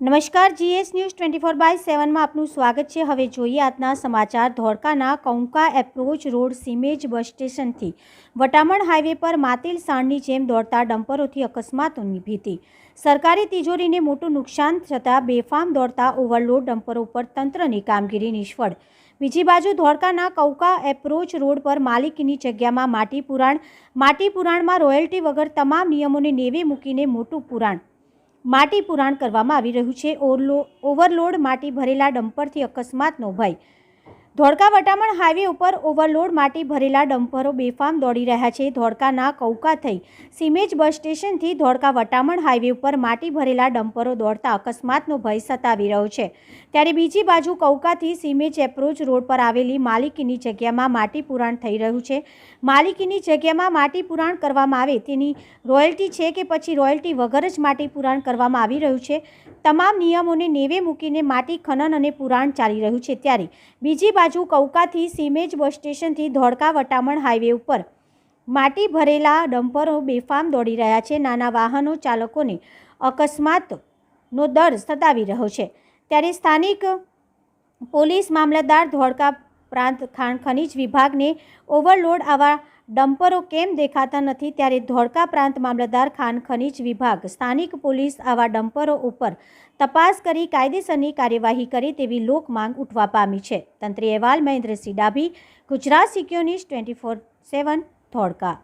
નમસ્કાર, GS news twenty four by સેવનમાં આપનું સ્વાગત છે. હવે જોઈએ આજના સમાચાર. ધોળકાના કૌંકા એપ્રોચ રોડ સીમેજ બસ સ્ટેશનથી. વટામણ હાઈવે પર માતિલ સાણની જેમ દોડતા ડમ્પરોથી અકસ્માતોની ભીતિ. સરકારી તિજોરીને મોટું નુકસાન થતાં બેફામ દોડતા ઓવરલોડ ડમ્પરો પર તંત્રની કામગીરી નિષ્ફળ. બીજી બાજુ ધોળકાના કૌકા એપ્રોચ રોડ પર માલિકીની જગ્યામાં માટી પુરાણ. માટી પુરાણમાં રોયલ્ટી વગર તમામ નિયમોને નેવે મૂકીને મોટું પુરાણ. માટી પુરાણ કરવામાં આવી રહ્યું છે. ઓવરલોડ માટી ભરેલા ડમ્પરથી અકસ્માતનો ભય ધોળકા વટામણ હાઈવે ઉપર ઓવરલોડ માટી ભરેલા ડમ્પરો બેફામ દોડી રહ્યા છે. ધોળકાના કૌકા થઈ સીમેજ બસ સ્ટેશનથી ધોળકા વટામણ હાઈવે ઉપર માટી ભરેલા ડમ્પરો દોડતા અકસ્માતનો ભય સતાવી રહ્યો છે. ત્યારે બીજી બાજુ કૌકાથી સીમેજ એપ્રોચ રોડ પર આવેલી માલિકીની જગ્યામાં માટી પુરાણ થઈ રહ્યું છે. માલિકીની જગ્યામાં માટી પુરાણ કરવામાં આવે તેની રોયલ્ટી છે કે પછી રોયલ્ટી વગર જ માટી પુરાણ કરવામાં આવી રહ્યું છે? તમામ નિયમોને નેવે મૂકીને માટી ખનન અને પુરાણ ચાલી રહ્યું છે ત્યારે બીજી બાજુ કૌકાથી સીમેજ બસ સ્ટેશનથી ધોળકા વટામણ હાઈવે ઉપર માટી ભરેલા ડમ્પરો બેફામ દોડી રહ્યા છે. નાના વાહનો ચાલકોને અકસ્માતનો દર સતાવી રહ્યો છે. ત્યારે સ્થાનિક પોલીસ મામલતદાર ધોળકા પ્રાંત ખાણ ખનિજ વિભાગને ઓવરલોડ આવા ડમ્પરો કેમ દેખાતા નથી ત્યારે ધોળકા પ્રાંત મામલતદાર ખાન ખનીજ વિભાગ, સ્થાનિક પોલીસ આવા ડમ્પરો ઉપર તપાસ કરી કાયદેસરની કાર્યવાહી કરે તેવી લોક માંગ ઉઠવા પામી છે. તંત્રી અહેવાલ, Mahendrasinh Dabhi, Gujarat secure twenty four seven, Dholka.